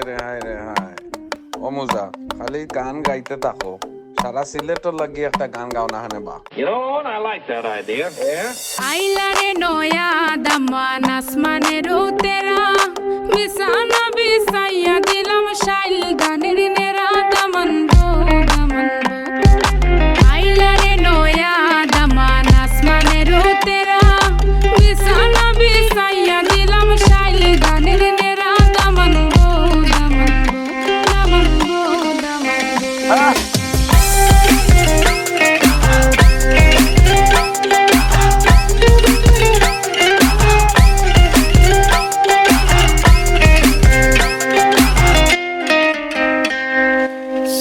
রে হায় রে হায় মুজা খালি গান গাইতে থাকো সারা সিলেটর লাগি একটা গান গাও না হানে বা You know? I like that idea. Yeah. আইলারে নয়া দামান আসমানের তেরা বিছানা বিছাইয়া দিলাম শাইল গানের নেরা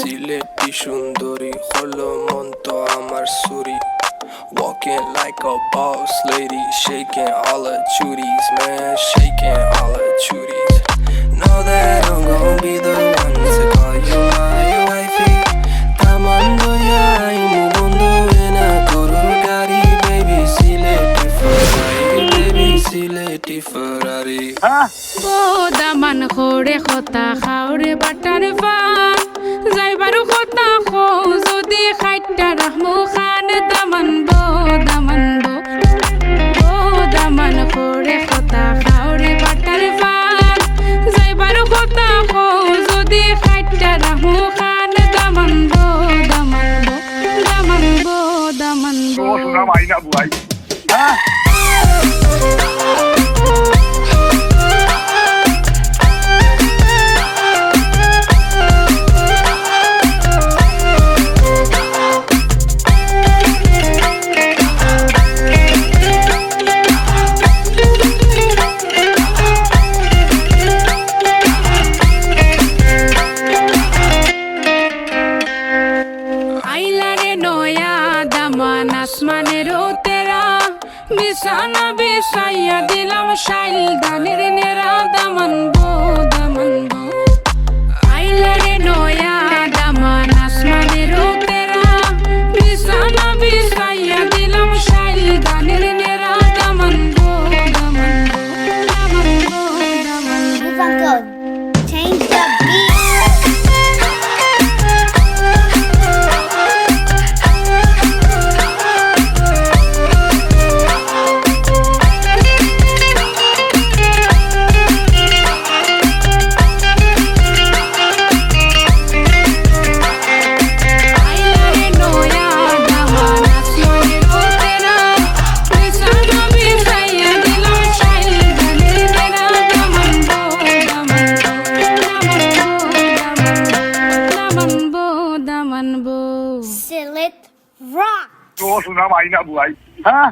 সিলেটি সুন্দরী হলো মন তো আমার সুরি Walking like a boss lady, shaking all her chuties, man, shaking all her chuties. Know that I'm gonna be the one to call you my wifey. Tamando ya imu bondo ena guru gari, baby, sileti Ferrari, baby, sileti Ferrari. O Daman খোরে খতা খাওরে butter fun যাইবারু খতা খো যদি খাইটা রাহমু খান দামান বো দামান বো। দামান খতা খাওরে butter fun যাইবারু খতা খো যদি খাইটা রাহমু খান দামান বো দামান বো দামান বো দামান বো। নয়া দামান আসমানের তেরা বিছানা বিছাইয়া দিলাম শাইল দানের নেরা দামান বো দামান বো আইলারে নয়া দামান আসমানের তেরা বিছানা বিছাইয়া দিলাম শাইল দানের নেরা দামান বো দামান বো দামান বো দামান বো দামান বো দামান বো Sillet rock. শোনা মাইনা বুয়াই হ্যাঁ